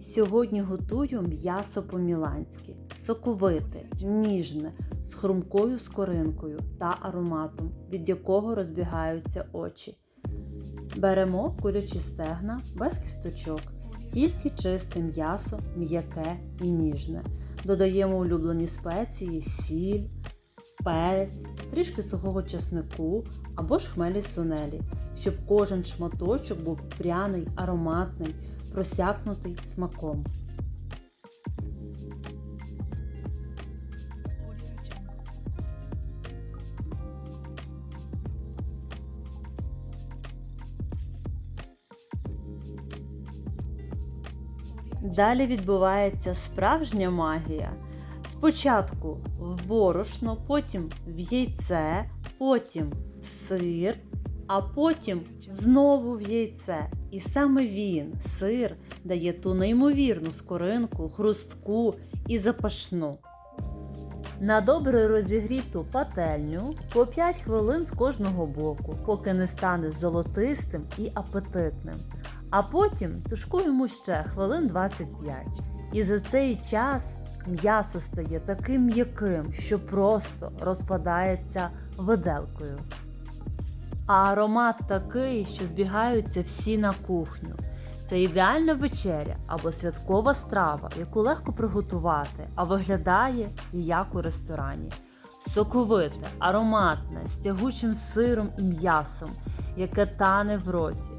Сьогодні готую м'ясо по-міланськи, соковите, ніжне, з хрумкою скоринкою та ароматом, від якого розбігаються очі. Беремо курячі стегна без кісточок, тільки чисте м'ясо, м'яке і ніжне. Додаємо улюблені спеції, сіль, перець, трішки сухого чеснику або ж хмелі сунелі, щоб кожен шматочок був пряний, ароматний, просякнутий смаком. Далі відбувається справжня магія. Спочатку в борошно, потім в яйце, потім в сир, а потім знову в яйце. І саме він, сир, дає ту неймовірну скоринку, хрустку і запашну. На добре розігріту пательню по 5 хвилин з кожного боку, поки не стане золотистим і апетитним. А потім тушкуємо ще хвилин 25. І за цей час м'ясо стає таким м'яким, що просто розпадається виделкою. А аромат такий, що збігаються всі на кухню. Це ідеальна вечеря або святкова страва, яку легко приготувати, а виглядає як у ресторані. Соковите, ароматне, з тягучим сиром і м'ясом, яке тане в роті.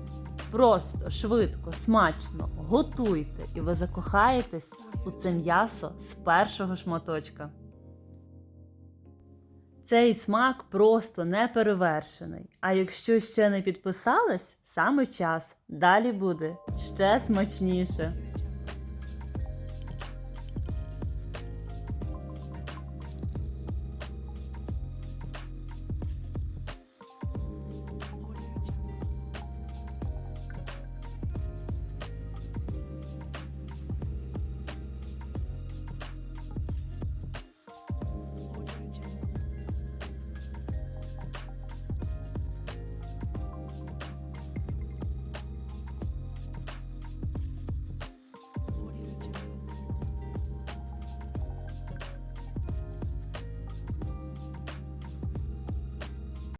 Просто, швидко, смачно, готуйте, і ви закохаєтесь у це м'ясо з першого шматочка. Цей смак просто неперевершений. А якщо ще не підписались, саме час. Далі буде ще смачніше.